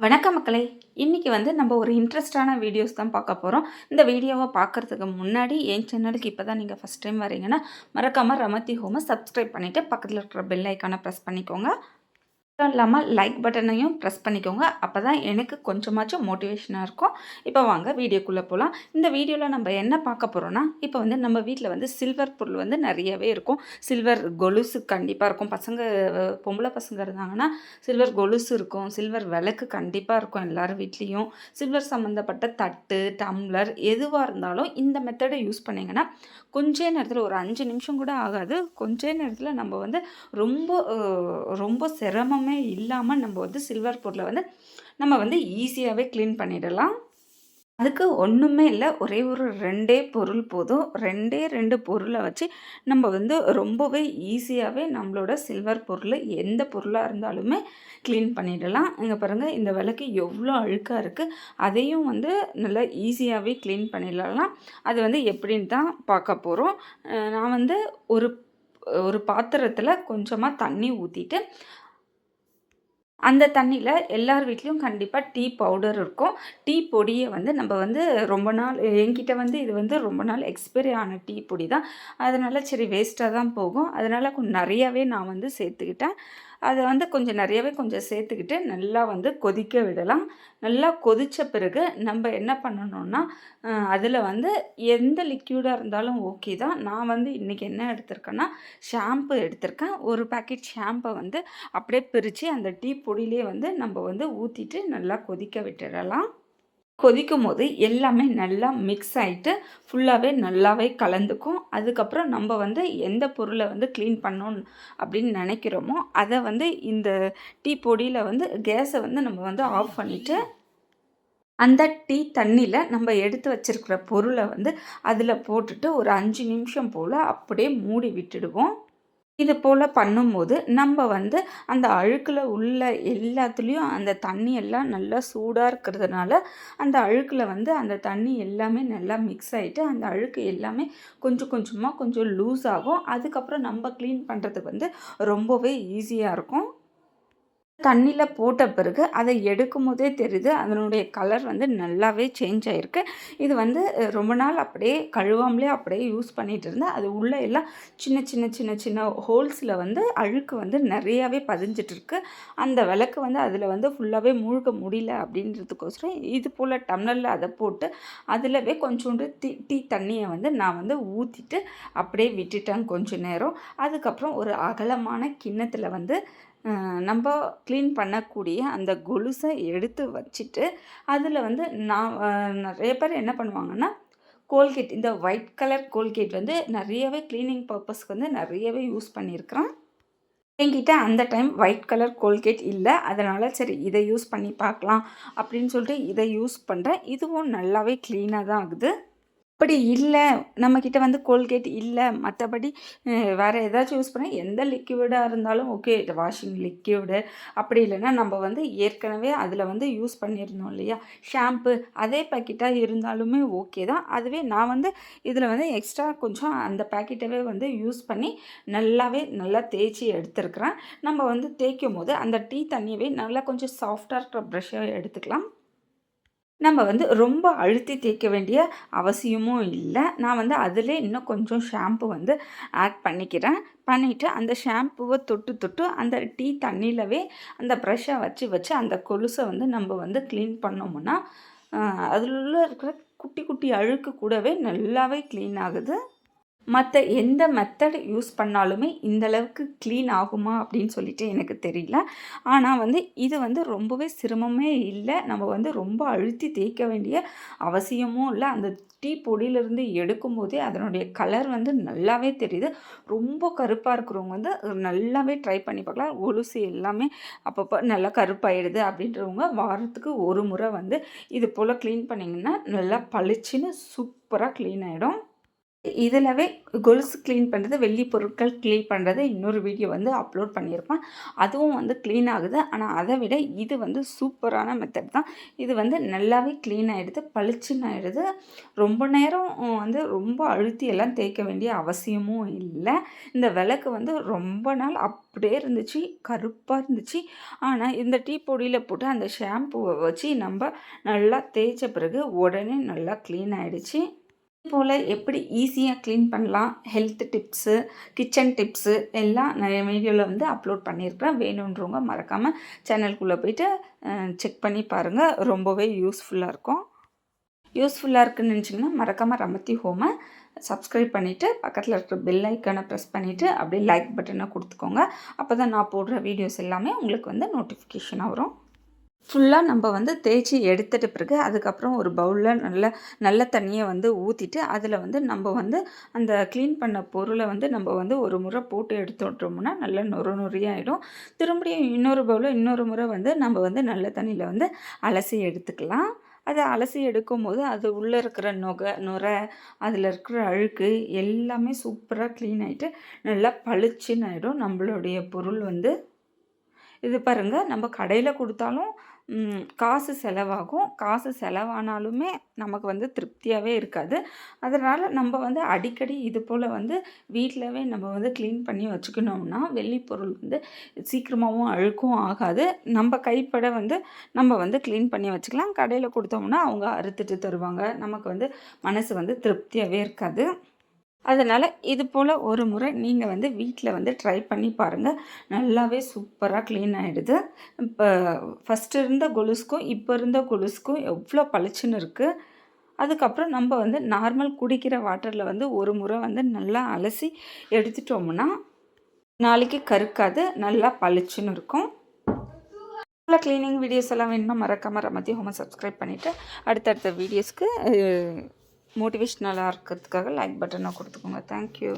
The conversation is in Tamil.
வணக்கம் மக்களே. இன்றைக்கி வந்து நம்ம ஒரு இன்ட்ரெஸ்டான வீடியோஸ் தான் பார்க்க போகிறோம் இந்த வீடியோவை பார்க்குறதுக்கு முன்னாடி என் சேனலுக்கு இப்போ தான் நீங்கள் ஃபஸ்ட் டைம் வரீங்கன்னா மறக்காமல் ரமத்தி ஹோமை சப்ஸ்கிரைப் பண்ணிவிட்டு பக்கத்தில் இருக்கிற பெல் ஐக்கானை ப்ரெஸ் பண்ணிக்கோங்க. மட்டும் இல்லாமல் லைக் பட்டனையும் ப்ரெஸ் பண்ணிக்கோங்க. அப்போ தான் எனக்கு கொஞ்சமாச்சும் மோட்டிவேஷனாக இருக்கும். இப்போ வாங்க வீடியோக்குள்ளே போகலாம் இந்த வீடியோவில் நம்ம என்ன பார்க்க போகிறோன்னா இப்போ வந்து நம்ம வீட்டில் வந்து சில்வர் பொருள் வந்து நிறையவே இருக்கும். சில்வர் கொலுசு கண்டிப்பாக இருக்கும். பசங்க பொம்பளை பசங்க இருந்தாங்கன்னா சில்வர் கொலுசு இருக்கும். சில்வர் விளக்கு கண்டிப்பாக இருக்கும் எல்லார் வீட்லேயும். சில்வர் சம்மந்தப்பட்ட தட்டு டம்ளர் எதுவாக இருந்தாலும் இந்த மெத்தடை யூஸ் பண்ணிங்கன்னா கொஞ்ச நேரத்தில் ஒரு அஞ்சு நிமிஷம் கூட ஆகாது. கொஞ்ச நேரத்தில் நம்ம வந்து ரொம்ப ரொம்ப சிரமம் இல்லாமல் நம்ம வந்து சில்வர் பொருளை வந்து நம்ம வந்து ஈஸியாகவே க்ளீன் பண்ணிடலாம். அதுக்கு ஒன்றுமே இல்லை. ஒரே ஒரு ரெண்டே பொருள் போதும். ரெண்டே ரெண்டு பொருளை வச்சு நம்ம வந்து ரொம்பவே ஈஸியாகவே நம்மளோட சில்வர் பொருள் எந்த பொருளாக இருந்தாலுமே க்ளீன் பண்ணிடலாம். இங்கே பாருங்கள் இந்த விளக்கு எவ்வளோ அழுக்காக இருக்குது அதையும் வந்து நல்லா ஈஸியாகவே க்ளீன் பண்ணிடலாம். அது வந்து எப்படின்னு தான் பார்க்க போகிறோம் நான் வந்து ஒரு ஒரு பாத்திரத்தில் கொஞ்சமாக தண்ணி ஊற்றிட்டு அந்த தண்ணியில் எல்லார் வீட்லேயும் கண்டிப்பாக டீ பவுடர் இருக்கும். டீ பொடியை வந்து நம்ம வந்து ரொம்ப நாள் என்கிட்ட வந்து இது வந்து ரொம்ப நாள் எக்ஸ்பைரி ஆன டீ பொடி தான் அதனால் சரி வேஸ்ட்டாக தான் போகும். அதனால் கொஞ்சம் நிறையாவே நான் வந்து சேர்த்துக்கிட்டேன். அதை வந்து கொஞ்சம் நிறையவே கொஞ்சம் சேர்த்துக்கிட்டு நல்லா வந்து கொதிக்க விடலாம். நல்லா கொதித்த பிறகு நம்ம என்ன பண்ணணும்னா அதில் வந்து எந்த லிக்யூடாக இருந்தாலும் ஓகே தான். நான் வந்து இன்றைக்கி என்ன எடுத்திருக்கேன்னா ஷாம்பு எடுத்திருக்கேன். ஒரு பாக்கெட் ஷாம்பை வந்து அப்படியே பிரித்து அந்த டீ பொடியிலே வந்து நம்ம வந்து ஊற்றிட்டு நல்லா கொதிக்க விட்டுடலாம். கொதிக்கும் போது எல்லாமே நல்லா மிக்ஸ் ஆகிட்டு ஃபுல்லாகவே நல்லாவே கலந்துக்கும். அதுக்கப்புறம் நம்ம வந்து எந்த பொருளை வந்து க்ளீன் பண்ணணும் அப்படின்னு நினைக்கிறோமோ அதை வந்து இந்த டீ பொடியில் வந்து கேஸை வந்து நம்ம வந்து ஆஃப் பண்ணிவிட்டு அந்த டீ தண்ணியில் நம்ம எடுத்து வச்சிருக்கிற பொருளை வந்து அதில் போட்டுட்டு ஒரு அஞ்சு நிமிஷம் போல் அப்படியே மூடி விட்டுடுவோம். இது போல் பண்ணும்போது நம்ம வந்து அந்த அழுக்கில் உள்ள எல்லாத்துலேயும் அந்த தண்ணி எல்லாம் நல்லா சூடாக இருக்கிறதுனால அந்த அழுக்கில் வந்து அந்த தண்ணி எல்லாமே நல்லா மிக்ஸ் ஆகிட்டு அந்த அழுக்கு எல்லாமே கொஞ்சம் கொஞ்சமாக கொஞ்சம் லூஸ் ஆகும். அதுக்கப்புறம் நம்ம க்ளீன் பண்ணுறது வந்து ரொம்பவே ஈஸியாக இருக்கும். தண்ணியில் போட்ட பிறகு அதை எடுக்கும் போதே தெரியுது அதனுடைய கலர் வந்து நல்லாவே சேஞ்ச் ஆகிருக்கு இது வந்து ரொம்ப நாள் அப்படியே கழுவாமலே அப்படியே யூஸ் பண்ணிகிட்டு இருந்தேன். அது உள்ளே எல்லாம் சின்ன சின்ன சின்ன சின்ன ஹோல்ஸில் வந்து அழுக்கு வந்து நிறையாவே பதிஞ்சிட்ருக்கு அந்த விளக்கு வந்து அதில் வந்து ஃபுல்லாகவே மூழ்க முடியல அப்படின்றதுக்கோசரம் இது போல் டம்ளரில் அதை போட்டு அதிலவே கொஞ்சோண்டு டீ டீ தண்ணியை வந்து நான் வந்து ஊற்றிட்டு அப்படியே விட்டுட்டேன் கொஞ்சம் நேரம். அதுக்கப்புறம் ஒரு அகலமான கிண்ணத்தில் வந்து நம்ம க்ளீன் பண்ணக்கூடிய அந்த கொலுசை எடுத்து வச்சுட்டு அதில் வந்து நான் நிறைய பேர் என்ன பண்ணுவாங்கன்னா கோல்கேட் இந்த ஒயிட் கலர் கோல்கேட் வந்து நிறையவே க்ளீனிங் பர்பஸ்க்கு வந்து நிறையவே யூஸ் பண்ணியிருக்கிறேன். என்கிட்ட அந்த டைம் ஒயிட் கலர் கோல்கேட் இல்லை அதனால் சரி இதை யூஸ் பண்ணி பார்க்கலாம் அப்படின்னு சொல்லிட்டு இதை யூஸ் பண்ணுறேன் இதுவும் நல்லாவே க்ளீனாக தான் ஆகுது. அப்படி இல்லை. நம்மக்கிட்ட வந்து கோல்கேட் இல்லை. மற்றபடி வேறு ஏதாச்சும் யூஸ் பண்ணால் எந்த லிக்விடாக இருந்தாலும் ஓகே. வாஷிங் லிக்யூடு அப்படி இல்லைன்னா நம்ம வந்து ஏற்கனவே அதில் வந்து யூஸ் பண்ணியிருந்தோம் இல்லையா? ஷாம்பு அதே பேக்கெட்டாக இருந்தாலுமே ஓகே தான். அதுவே நான் வந்து இதில் வந்து எக்ஸ்ட்ரா கொஞ்சம் அந்த பேக்கெட்டவே வந்து யூஸ் பண்ணி நல்லாவே நல்லா தேய்ச்சி எடுத்துருக்குறேன். நம்ம வந்து தேய்க்கும் போது அந்த டீ தண்ணியவே நல்லா கொஞ்சம் சாஃப்டாக இருக்கிற ப்ரெஷ்ஷாக எடுத்துக்கலாம். நம்ம வந்து ரொம்ப அழுத்தி தேய்க்க வேண்டிய அவசியமும் இல்லை. நான் வந்து அதிலே இன்னும் கொஞ்சம் ஷாம்பு வந்து ஆட் பண்ணிக்கிறேன். பண்ணிவிட்டு அந்த ஷாம்புவை தொட்டு தொட்டு அந்த டீ தண்ணியிலவே அந்த ப்ரெஷ்ஷை வச்சு வச்சு அந்த கொலுசை வந்து நம்ம வந்து க்ளீன் பண்ணோம்னா அதில் உள்ள இருக்கிற குட்டி குட்டி அழுக்கு கூடவே நல்லாவே க்ளீன் ஆகுது. மற்ற எந்த மெத்தட் யூஸ் பண்ணாலுமே இந்த அளவுக்கு க்ளீன் ஆகுமா அப்படின்னு சொல்லிட்டு எனக்கு தெரியல. ஆனால் வந்து இது வந்து ரொம்பவே சிரமமே இல்லை. நம்ம வந்து ரொம்ப அழுத்தி தேய்க்க வேண்டிய அவசியமும் இல்லை. அந்த டீ பொடியிலிருந்து எடுக்கும் போதே அதனுடைய கலர் வந்து நல்லாவே தெரியுது. ரொம்ப கருப்பாக இருக்கிறவங்க வந்து நல்லாவே ட்ரை பண்ணி பார்க்கலாம். ஒலுசு எல்லாமே அப்பப்போ நல்லா கருப்பாயிடுது அப்படின்றவங்க வாரத்துக்கு ஒரு முறை வந்து இது போல் க்ளீன் பண்ணிங்கன்னா நல்லா பளிச்சுன்னு சூப்பராக க்ளீன் ஆகிடும் இதிலவே கொலுசு க்ளீன் பண்ணுறது வெள்ளி பொருட்கள் க்ளீன் பண்ணுறது இன்னொரு வீடியோ வந்து அப்லோட் பண்ணியிருப்பேன். அதுவும் வந்து க்ளீன் ஆகுது. ஆனால் அதை விட இது வந்து சூப்பரான மெத்தட் தான். இது வந்து நல்லாவே க்ளீன் ஆகிடுது பளிச்சுன்னு ஆகிடுது ரொம்ப நேரம் வந்து ரொம்ப அழுத்தி எல்லாம் தேய்க்க வேண்டிய அவசியமும் இல்லை. இந்த விளக்கு வந்து ரொம்ப நாள் அப்படியே இருந்துச்சு கருப்பாக இருந்துச்சு. ஆனால் இந்த டீ பொடியில் போட்டு அந்த ஷாம்புவை வச்சு நம்ம நல்லா தேய்ச்ச பிறகு உடனே நல்லா க்ளீன் ஆகிடுச்சு போல் எப்படி ஈஸியாக க்ளீன் பண்ணலாம் ஹெல்த் டிப்ஸு கிச்சன் டிப்ஸு எல்லாம் நிறைய வீடியோவில் வந்து அப்லோட் பண்ணியிருக்கிறேன். வேணுன்றவங்க மறக்காமல் சேனலுக்குள்ளே போயிட்டு செக் பண்ணி பாருங்கள் ரொம்பவே யூஸ்ஃபுல்லாக இருக்கும். யூஸ்ஃபுல்லாக இருக்குன்னு நினச்சிங்கன்னா மறக்காமல் ரமத்தி ஹோமை சப்ஸ்கிரைப் பண்ணிவிட்டு பக்கத்தில் இருக்கிற பெல் ஐக்கனை ப்ரெஸ் பண்ணிவிட்டு அப்படியே லைக் பட்டனை கொடுத்துக்கோங்க. அப்போ தான் நான் போடுற வீடியோஸ் எல்லாமே உங்களுக்கு வந்து நோட்டிஃபிகேஷனாக வரும். ஃபுல்லாக நம்ம வந்து தேய்ச்சி எடுத்துட்ட பிறகு அதுக்கப்புறம் ஒரு பவுலில் நல்ல நல்ல தண்ணியை வந்து ஊற்றிட்டு அதில் வந்து நம்ம வந்து அந்த க்ளீன் பண்ண பொருளை வந்து நம்ம வந்து ஒரு முறை போட்டு எடுத்துட்டோம்னா நல்ல நொறு நொறியாகிடும் திரும்பியும் இன்னொரு பவுலில் இன்னொரு முறை வந்து நம்ம வந்து நல்ல தண்ணியில் வந்து அலசி எடுத்துக்கலாம். அதை அலசி எடுக்கும்போது அது உள்ளே இருக்கிற நொகை நுரை அதில் இருக்கிற அழுக்கு எல்லாமே சூப்பராக க்ளீன் ஆகிட்டு நல்லா பளிச்சுன்னு ஆகிடும் நம்மளுடைய பொருள் வந்து. இது பாருங்கள் நம்ம கடையில் கொடுத்தாலும் காசு செலவாகும். காசு செலவானாலுமே நமக்கு வந்து திருப்தியாகவே இருக்காது. அதனால் நம்ம வந்து அடிக்கடி இது போல் வந்து வீட்டிலவே நம்ம வந்து க்ளீன் பண்ணி வச்சுக்கணும்னா வெள்ளி பொருள் வந்து சீக்கிரமாகவும் அழுக்கும் ஆகாது. நம்ம கைப்பட வந்து நம்ம வந்து க்ளீன் பண்ணி வச்சுக்கலாம். கடையில் கொடுத்தோம்னா அவங்க அறுத்துட்டு தருவாங்க. நமக்கு வந்து மனசு வந்து திருப்தியாகவே இருக்காது. அதனால் இது போல் ஒரு முறை நீங்கள் வந்து வீட்டில் வந்து ட்ரை பண்ணி பாருங்கள் நல்லாவே சூப்பராக க்ளீன் ஆகிடுது இப்போ ஃபஸ்ட்டு இருந்த கொலுசுக்கும் இப்போ இருந்த கொலுசுக்கும் எவ்வளோ பளிச்சுன்னு இருக்குது அதுக்கப்புறம் நம்ம வந்து நார்மல் குடிக்கிற வாட்டரில் வந்து ஒரு முறை வந்து நல்லா அலசி எடுத்துட்டோம்னா நாளைக்கு கருக்காது நல்லா பளிச்சுன்னு இருக்கும். க்ளீனிங் வீடியோஸ் எல்லாம் வேணும்னா மறக்காமல் ரமதி ஹோமை சப்ஸ்கிரைப் பண்ணிவிட்டு அடுத்தடுத்த வீடியோஸ்க்கு மோட்டிவேஷ்னலாக இருக்கிறதுக்காக லைக் பட்டனை கொடுத்துக்கோங்க. தேங்க்யூ